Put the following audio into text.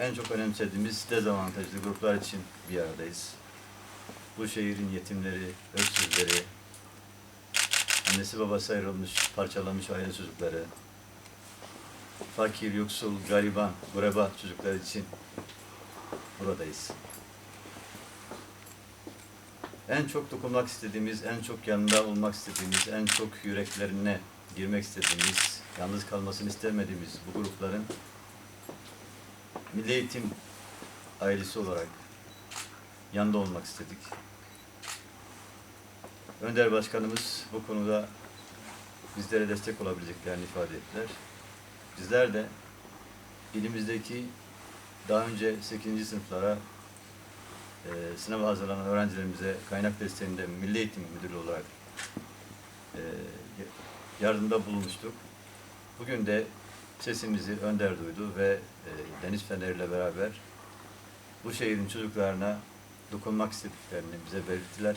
en çok önemsediğimiz dezavantajlı gruplar için bir aradayız. Bu şehrin yetimleri, öksüzleri, annesi babası ayrılmış, parçalanmış aile çocukları, fakir, yoksul, gariban, gureba çocuklar için buradayız. En çok dokunmak istediğimiz, en çok yanında olmak istediğimiz, en çok yüreklerine girmek istediğimiz, yalnız kalmasını istemediğimiz bu grupların Milli Eğitim ailesi olarak yanında olmak istedik. Önder Başkanımız bu konuda bizlere destek olabileceklerini ifade ettiler. Bizler de ilimizdeki daha önce 8. sınıflara e, sınava hazırlanan öğrencilerimize kaynak desteğinde Milli Eğitim Müdürü olarak e, yardımda bulunmuştuk. Bugün de sesimizi Önder duydu ve e, Deniz Fener ile beraber bu şehrin çocuklarına dokunmak istediklerini bize belirttiler.